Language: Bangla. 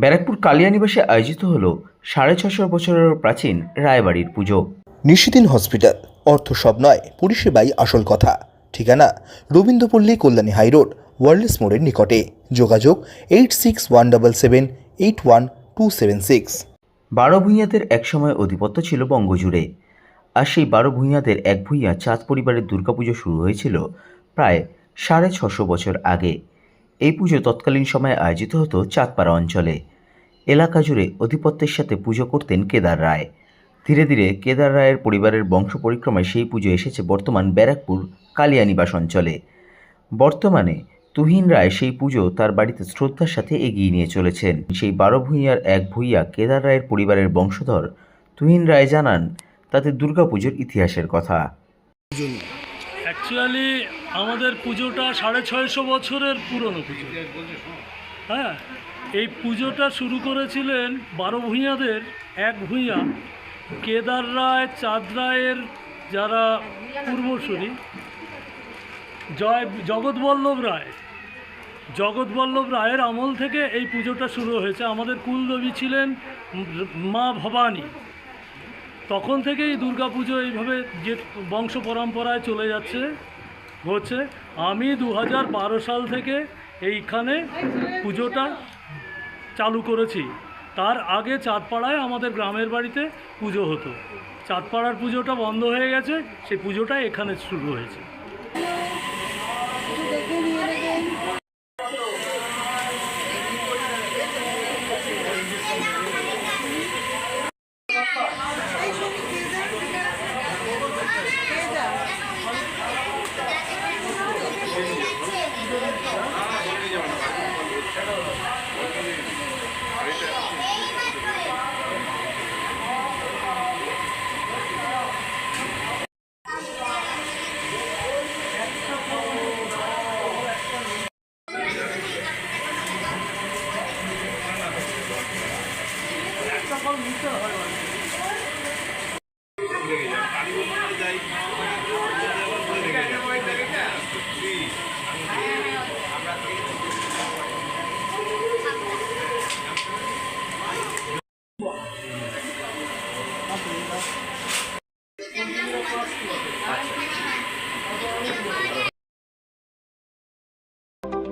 ব্যারাকপুর কালিয়ানিবাসে আয়োজিত হল সাড়ে ছশো বছরের প্রাচীন রায়বাড়ির পুজো। নিশিদিন হসপিটাল অর্থ সব নয় পরিষেবাই আসল কথা। ঠিকানা রবীন্দ্রপল্লী কল্যাণী হাইরোড ওয়ার্ল্ডস মোড়ের নিকটে। যোগাযোগ eight six one double seven eight one two seven six. বারো ভূঁইয়াদের একসময় অধিপত্য ছিল বঙ্গজুড়ে। আর সেই বারো ভূঁইয়াদের এক ভূঁইয়া চাঁদ পরিবারের দুর্গাপুজো শুরু হয়েছিল প্রায় সাড়ে ছশো বছর আগে। এই পুজো তৎকালীন সময়ে আয়োজিত হতো চাঁদপাড়া অঞ্চলে। এলাকা জুড়ে অধিপত্যের সাথে পুজো করতেন কেদার রায়। ধীরে ধীরে কেদার রায়ের পরিবারের বংশ পরিক্রমায় সেই পুজো এসেছে বর্তমান ব্যারাকপুর কালিয়ানিবাস অঞ্চলে। বর্তমানে তুহিন রায় সেই পুজো তার বাড়িতে শ্রদ্ধার সাথে এগিয়ে নিয়ে চলেছেন। সেই বারো ভূঁইয়ার এক ভূঁইয়া কেদার রায়ের পরিবারের বংশধর তুহিন রায় জানান তাদের দুর্গাপুজোর ইতিহাসের কথা। অ্যাকচুয়ালি আমাদের পুজোটা সাড়ে ছয়শো বছরের পুরনো পুজো। হ্যাঁ? এই পুজোটা শুরু করেছিলেন বারো ভূঁইয়াদের। এক ভূঁইয়া, কেদার রায়, চাঁদ রায়ের যারা পূর্বসূরি। জয় জগৎবল্লভ রায়। জগৎবল্লভ রায়ের আমল থেকে এই পুজোটা শুরু হয়েছে। আমাদের কুলদেবী ছিলেন মা ভবানী। তখন থেকেই দুর্গা পুজো এইভাবে যে বংশ পরম্পরায় চলে যাচ্ছে, হচ্ছে। আমি দু সাল থেকে এইখানে পুজোটা চালু করেছি। তার আগে চাঁদপাড়ায় আমাদের গ্রামের বাড়িতে পুজো হতো। চাঁদপাড়ার পুজোটা বন্ধ হয়ে গেছে, সেই পুজোটা এখানে শুরু হয়েছে। বুঝতে পারব